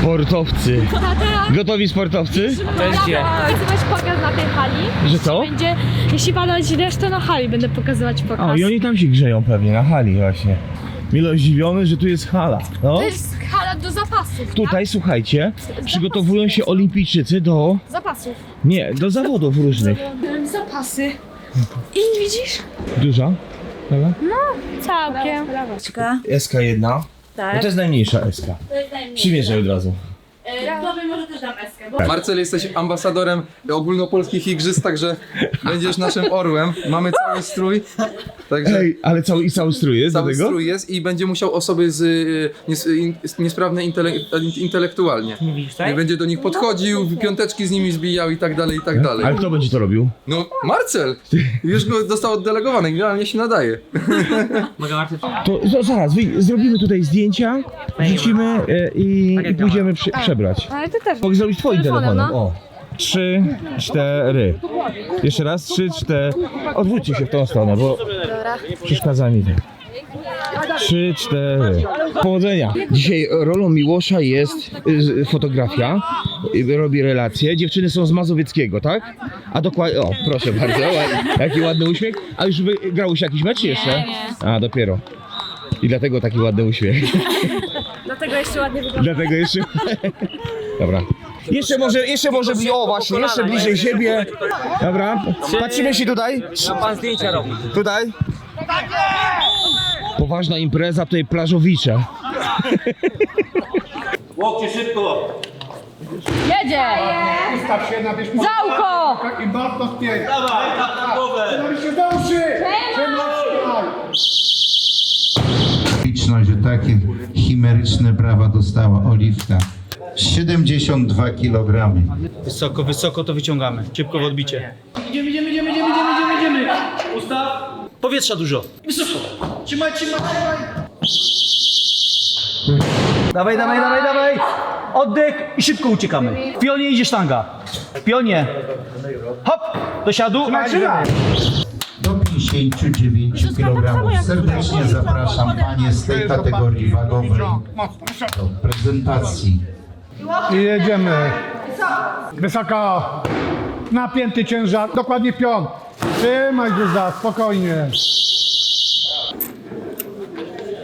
Sportowcy. Gotowi sportowcy? Cześć, pokazywać pokaz na tej hali. Że co? Będzie, jeśli padać deszcz, to na hali będę pokazywać pokaz. O, i oni tam się grzeją pewnie, na hali właśnie. Milo zdziwiony, że tu jest hala. No. To jest hala do zapasów, Tutaj, słuchajcie, przygotowują się olimpijczycy do... tak? Zapasów. Nie, do zawodów różnych. Zapasy. I widzisz? Duża? Hala? Całkiem. SK1. No to jest najmniejsza SK. Przymierzę od razu. Marcel, jesteś ambasadorem ogólnopolskich igrzysk, także będziesz naszym orłem. Mamy cały strój, także Ej, ale cały i cały strój jest do cały tego? strój jest i będzie musiał osoby z, y, nies, in, niesprawne intele, intelektualnie. I będzie do nich podchodził, piąteczki z nimi zbijał i tak dalej, i tak dalej. Ale kto będzie to robił? No, Marcel! Już go dostał oddelegowany, idealnie się nadaje. To z- zaraz, wy, zrobimy tutaj zdjęcia, wrzucimy e, i, i pójdziemy przy, przebrać. Ale ty też. Mogę zrobić twoim Telefonem, telefonem. no. O. Trzy, cztery. Jeszcze raz, trzy, cztery. Odwróćcie się w tą stronę, bo przeszkadza mi to. Trzy, cztery. Powodzenia. Dzisiaj rolą Miłosza jest y, fotografia. Y, Robi relacje. Dziewczyny są z Mazowieckiego, tak? A dokładnie. O, proszę bardzo. Jaki ładny uśmiech. A już wy, grałeś jakiś mecz jeszcze? A, dopiero. I dlatego taki ładny uśmiech. Dlatego jeszcze ładnie wygląda. Dlatego jeszcze. Dobra. Jeszcze może, jeszcze może bliżej, o właśnie, jeszcze bliżej siebie. Dobra, patrzymy się tutaj. Pan zdjęcia robi. Tutaj. Poważna impreza, tutaj plażowicze. Łokcie szybko. Jedzie! Ustaw się na wierzch Załko! i mocno spięć. Dawaj, na głowę. Żeby się dąży! publiczność, że takie chimeryczne brawa dostała Oliwka. 72 kg. Wysoko, wysoko to wyciągamy. Szybko w odbicie. Idziemy, idziemy, idziemy, idziemy, idziemy, idziemy, idziemy. Ustaw. Powietrza dużo. Wysoko. Trzymaj, trzymaj, trzymaj! Dawaj, dawaj, dawaj, dawaj. Oddech i szybko uciekamy. W pionie idzie sztanga. W pionie. Hop, do siadu. Do 59 kg. Serdecznie zapraszam panie z tej kategorii wagowej do prezentacji. I jedziemy. Wysoko. Napięty ciężar, dokładnie w pion. Trzymaj Guza, spokojnie.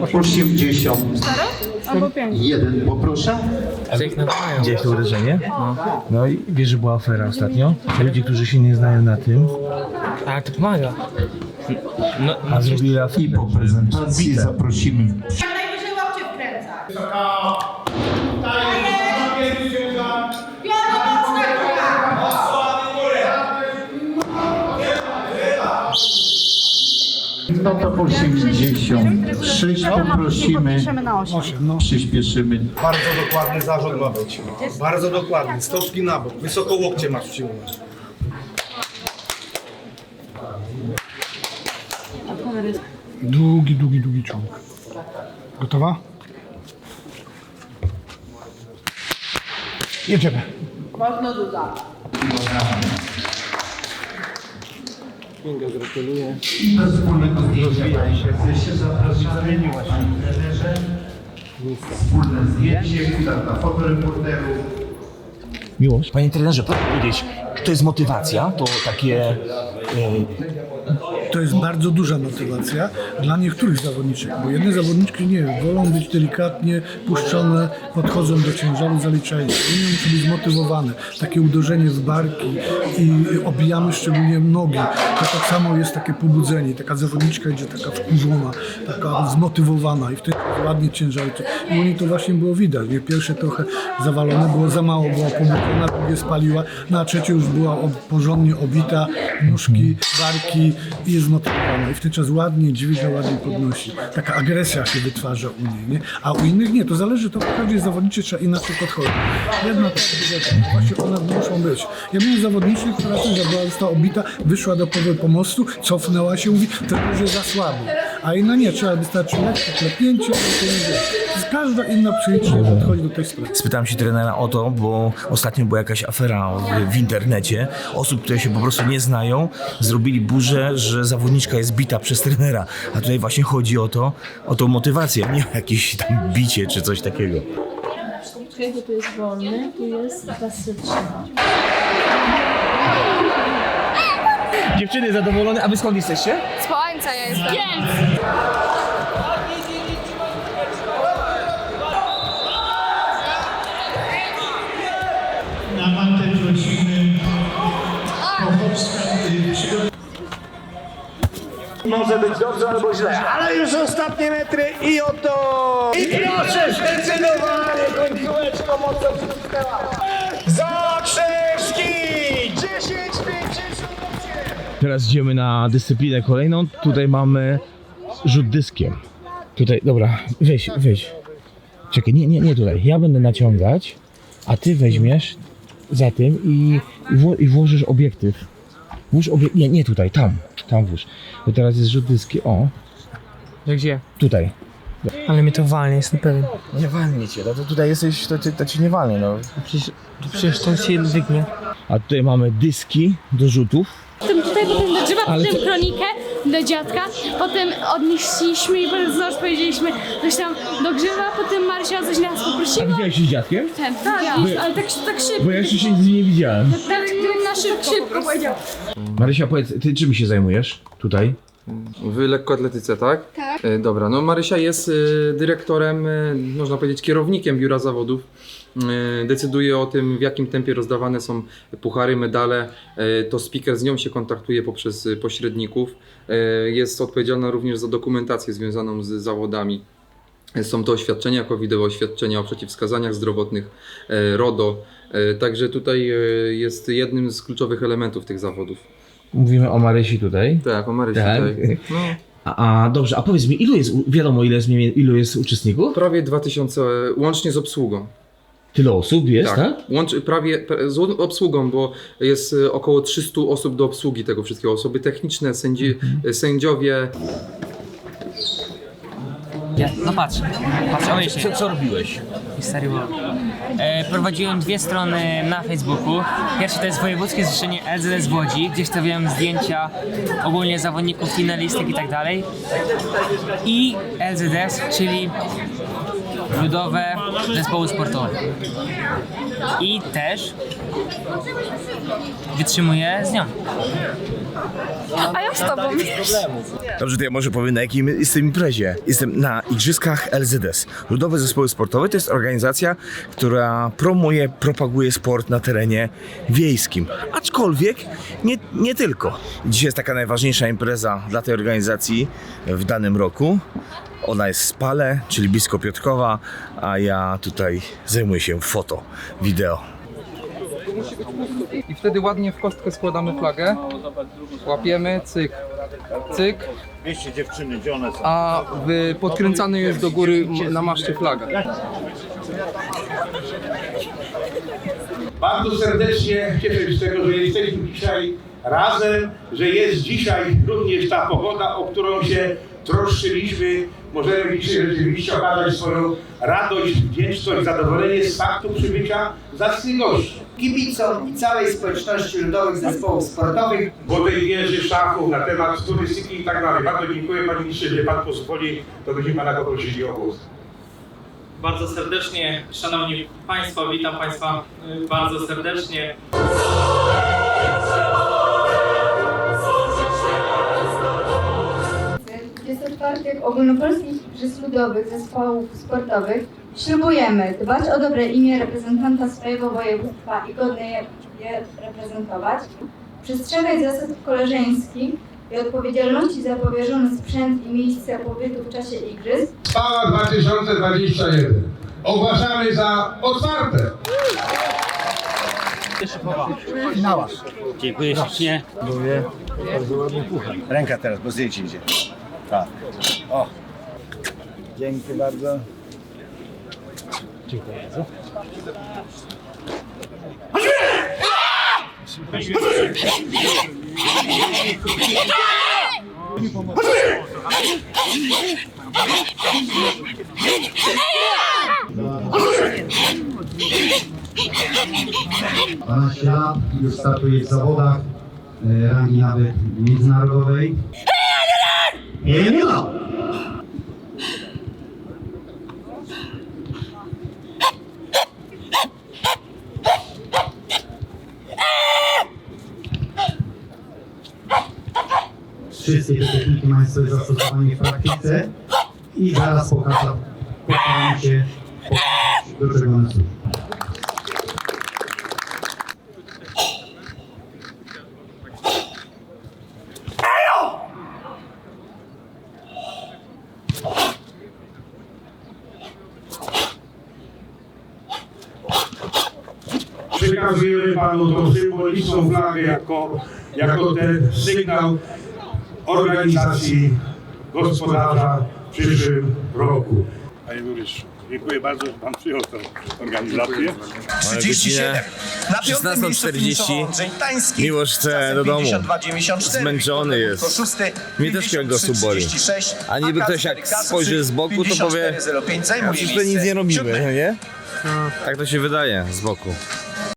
81 poproszę. Widziałeś to uderzenie? No i wiesz, że była afera ostatnio. Ludzie, którzy się nie znają na tym, Ale to pomaga. a zrobili I aferę. po prezentacji zaprosimy no to 86 poprosimy. Przyspieszymy. Bardzo dokładny zarząd ma być. Bardzo dokładny. Stopki na bok. Wysoko łokcie masz przyjmować. Długi, długi, długi ciąg. Gotowa? Jedziemy. I do wspólnego zdjęcia Państwo zapraszamy. Trenerze. Wspólne zdjęcie, dla fotoreporterów. Miłość? Panie trenerze, proszę powiedzieć, to jest motywacja, to takie... To jest bardzo duża motywacja dla niektórych zawodniczek, bo jedne zawodniczki nie wolą być delikatnie puszczone, podchodzą do ciężaru, zaliczają. Inne muszą być zmotywowane. Takie uderzenie w barki i obijamy szczególnie nogi. To tak samo jest takie pobudzenie. Taka zawodniczka idzie taka wkurzona, taka zmotywowana i wtedy ładnie ciężary. I u niej to właśnie było widać. Nie? Pierwsze trochę zawalone, było za mało, była pobudzona, drugie spaliła, na trzecie już była porządnie obita, nóżki, barki i zmotywowana. I w ten czas ładnie dźwiga, ładnie podnosi. Taka agresja się wytwarza u niej, nie? A u innych nie, to zależy, to każdej zawodniczy trzeba inaczej podchodzić. Jedna druga, właśnie one muszą być. Ja miałem zawodniczkę, która też była została obita, wyszła do połowy pomostu, cofnęła się, mówi, trenerze za słaby. A inna nie, trzeba wystarczy lekkie klepnięcie, to nie wie. Każda inna psychicznie podchodzi do tej sprawy. Spytałem się trenera o to, bo ostatnio była jakaś afera w, w internecie. Osób, które się po prostu nie znają, zrobili burzę, że zawodniczka jest bita przez trenera. A tutaj właśnie chodzi o to, o tą motywację, nie o jakieś tam bicie czy coś takiego. Czekaj, tu jest wolny, tu jest klasyczny. Dziewczyny zadowolone, a wy skąd jesteście? Z Połańca ja Może być dobrze albo źle, ale już ostatnie metry i oto! I proszę zdecydowanie końcóweczką mocno przycisnęła. Zakrzewski! 10 50 Teraz idziemy na dyscyplinę kolejną. Tutaj mamy rzut dyskiem. Tutaj, dobra, weź, weź. Czekaj, nie, nie, nie tutaj. Ja będę naciągać, a ty weźmiesz za tym i, i, wło, i włożysz obiektyw. Włóż obiektyw. Nie, nie tutaj, tam. Tam włóż. Bo teraz jest rzut dyskiem. O, Gdzie? tutaj. Ale mnie to walnie, jestem pewien. Nie walnie cię, no to tutaj jesteś, to, to, to ci nie walnie, no. Przecież, przecież to się wygnie. A tutaj mamy dyski do rzutów. Potem tutaj potem do drzewa, Ale potem to- kronikę do dziadka, potem odnieśliśmy i potem znowu powiedzieliśmy coś tam do grzywa, potem Marysia coś nas A poprosiła. widziałeś się z dziadkiem? Ten, tak, ale tak, tak szybko. Bo ja jeszcze się z nim nie widziałem. Tak na szybko, szybko powiedział. Marysia, powiedz, ty czym się zajmujesz tutaj? W lekkoatletyce, tak? Tak. E, dobra, no Marysia jest e, dyrektorem, e, można powiedzieć kierownikiem biura zawodów. E, decyduje o tym, w jakim tempie rozdawane są puchary, medale. E, to speaker z nią się kontaktuje poprzez e, pośredników. E, jest odpowiedzialna również za dokumentację związaną z zawodami. E, Są to oświadczenia wideo oświadczenia o przeciwwskazaniach zdrowotnych, e, RODO. E, Także tutaj e, jest jednym z kluczowych elementów tych zawodów. Mówimy o Marysi tutaj. Tak, o Marysi Tak. tutaj. No. A, a dobrze, a powiedz mi, ilu jest, wiadomo ile jest, ilu jest uczestników? Prawie 2000 łącznie z obsługą. Tyle osób jest, tak? Łącz, prawie pra- z obsługą, bo jest e, około 300 osób do obsługi tego wszystkiego. Osoby techniczne, sędzi, e, sędziowie. Ja, no patrz, patrz, Co, co robiłeś? Stary Bob. E, prowadziłem dwie strony na Facebooku. Pierwsze to jest Wojewódzkie Zrzeszenie LZS w Łodzi, gdzie stawiałem zdjęcia ogólnie zawodników, finalistek i tak dalej. I LZS, czyli Ludowe Zespoły Sportowe. I też wytrzymuję z nią. A ja z tobą. Dobrze, to ja może powiem na jakim jestem imprezie. Jestem na Igrzyskach LZS. Ludowe Zespoły Sportowe to jest organizacja, która promuje, propaguje sport na terenie wiejskim. Aczkolwiek nie, nie tylko. Dzisiaj jest taka najważniejsza impreza dla tej organizacji w danym roku. Ona jest w Spale, czyli blisko Piotrkowa, a ja tutaj zajmuję się foto, wideo. I wtedy ładnie w kostkę składamy flagę. Łapiemy, cyk, cyk. Wieście dziewczyny, gdzie one są? A w, podkręcany jest do góry na maszcie flaga. Bardzo serdecznie cieszę się z tego, że jesteśmy dzisiaj razem, że jest dzisiaj również ta pogoda, o którą się troszczyliśmy. Możemy dzisiaj rzeczywiście okazać swoją radość, wdzięczność, zadowolenie z faktu przybycia zacnych gości. Kibicom i całej społeczności ludowych zespołów sportowych Bo tej wieży szachów na temat turystyki i tak dalej. Bardzo dziękuję Panie Ministrze, że Pan pozwoli, to będziemy Pana poprosili o głos. Bardzo serdecznie, Szanowni Państwo, witam Państwa y, bardzo serdecznie. Jest to czwartek ogólnopolskich igrzysk ludowych zespołów sportowych. Ślubujemy dbać o dobre imię reprezentanta swojego województwa i godnie je reprezentować, przestrzegać zasad koleżeńskich i odpowiedzialności za powierzony sprzęt i miejsce pobytu w czasie igrzysk, Spała 2021. Ogłaszamy za otwarte. Dziękuję ślicznie. Ręka teraz, bo zdjęcie idzie. Tak. O. Dzięki bardzo. Dwanaście lat już startuje w zawodach e, rangi nawet międzynarodowej. Nie, Wszystkie te techniki mają swoje zastosowanie w praktyce i zaraz pokażę, postaram się do czego one służą. Przekazujemy Panu tą symboliczną flagę jako, jako ten sygnał organizacji gospodarza w przyszłym roku. Panie burmistrzu, dziękuję bardzo, że Pan przyjął tę organizację. 37. Na 16.40. Miłosz chce do domu. Zmęczony jest. Mnie też kręgosłup boli. A niby ktoś jak spojrzy z boku, to powie, to nic nie robimy, nie? Tak to się wydaje z boku.